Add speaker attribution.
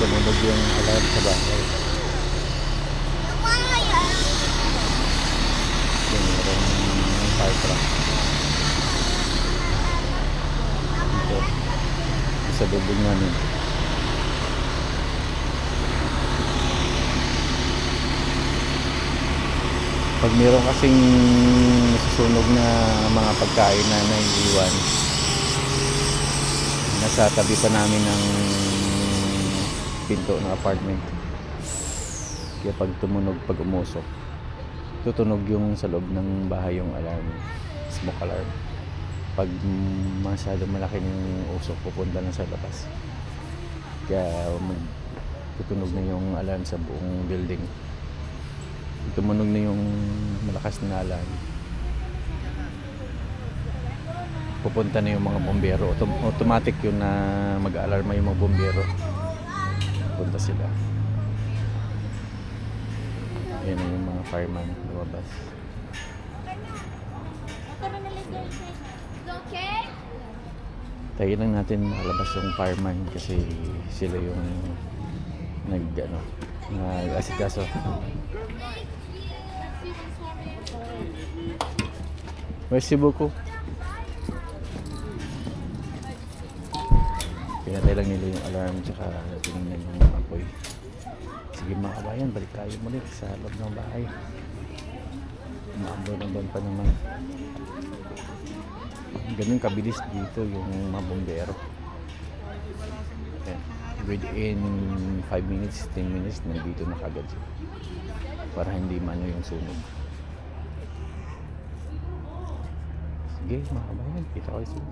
Speaker 1: tumunog yung alarm sa bahay. Yung merong fire truck. Ito. Sa building namin. Pag meron kasing nasusunog na mga pagkain na naiiwan, nasa tabi pa namin ng pinto ng apartment. Kaya pag tumunog, pag umusok, tutunog yung sa loob ng bahay yung alarm, smoke alarm. Pag masyado malaki yung usok, pupunta na sa labas. Kaya mag, tutunog na yung alarm sa buong building. Tumunog na yung malakas na alarm. Pupunta na yung mga bombero. Autom- automatic yun na mag-alarma yung mga bombero. Punta sila. Yan na yung mga fireman lumabas. Tayo lang natin malabas yung fireman kasi sila yung nag ano, nag-asikaso. Merci beaucoup. Pinatay lang nila yung alarm tsaka tinignan yung apoy. Sige mga kabayan, balik tayo muli sa loob ng bahay. Umaambon-ambon pa naman. Ganun kabilis dito yung mga bombero. Ayan. Within 5 minutes, 10 minutes, nandito na kagad. Para hindi mano yung sunog. Sige, mga kabayan, kita ko sila.